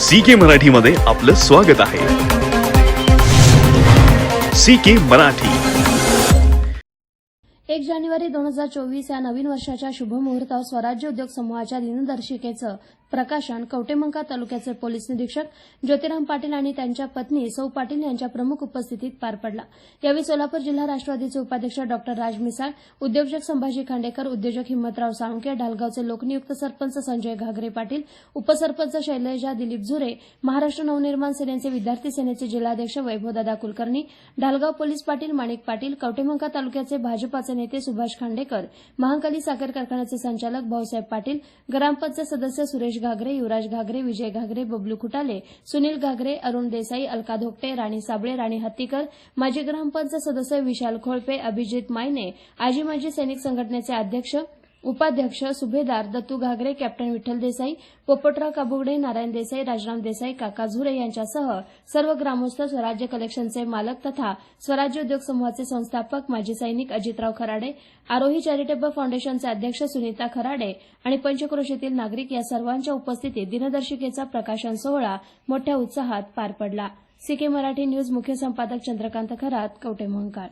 C के मराठीमध्ये आपलं स्वागत आहे. C K Marathi. एक जानेवारी दोन हजार चोवीस या नवीन वर्षाच्या शुभमुहूर्तावर स्वराज्य उद्योग समूहाच्या दिनदर्शिकेचं प्रकाशन कवटेमंका तालुक्याचे पोलीस निरीक्षक ज्योतिराम पाटील आणि त्यांच्या पत्नी सौ पाटील यांच्या प्रमुख उपस्थितीत पार पडला. यावेळी सोलापूर जिल्हा राष्ट्रवादीचे उपाध्यक्ष डॉक्टर राज मिसाळ उद्योजक संभाजी खांडेकर उद्योजक हिम्मतराव साळुंके ढालगावचे लोकनियुक्त सरपंच संजय घागरे पाटील उपसरपंच शैलजा दिलीप झुरे महाराष्ट्र नवनिर्माण सेनेचे विद्यार्थी सेनेचे जिल्हाध्यक्ष वैभवदादा कुलकर्णी ढालगाव पोलीस पाटील माणिक पाटील कवटेमंका तालुक्याचे भाजपाचे नेते सुभाष खांडेकर महांकाली साखर कारखान्याचे संचालक भाऊसाहेब पाटील ग्रामपंचायत सदस्य सुरेश घागरे युवराज घागरे विजय घागरे बबलू खुटाले सुनील घागरे अरुण देसाई अलका धोकटे राणी साबळे राणी हत्तीकर माजी ग्रामपंचायत सदस्य विशाल खोळपे अभिजित मायने आजी माजी सैनिक संघटनेचे अध्यक्ष उपाध्यक्ष सुभेदार दत्तू घागरे कॅप्टन विठ्ठल देसाई पोपटराव काबुगडे नारायण देसाई राजराम देसाई काका झुरे यांच्यासह सर्व ग्रामस्थ स्वराज्य कलेक्शनचे मालक तथा स्वराज्य उद्योग समूहाचे संस्थापक माजी सैनिक अजितराव खराडे आरोही चॅरिटेबल फाउंडेशनचे अध्यक्ष सुनीता खराडे आणि पंचक्रोशीतील नागरिक या सर्वांच्या उपस्थितीत दिनदर्शिकेचा प्रकाशन सोहळा मोठ्या उत्साहात पार पडला. सीके मराठी न्यूज मुख्य संपादक चंद्रकांत खरात कवटे महंकाळ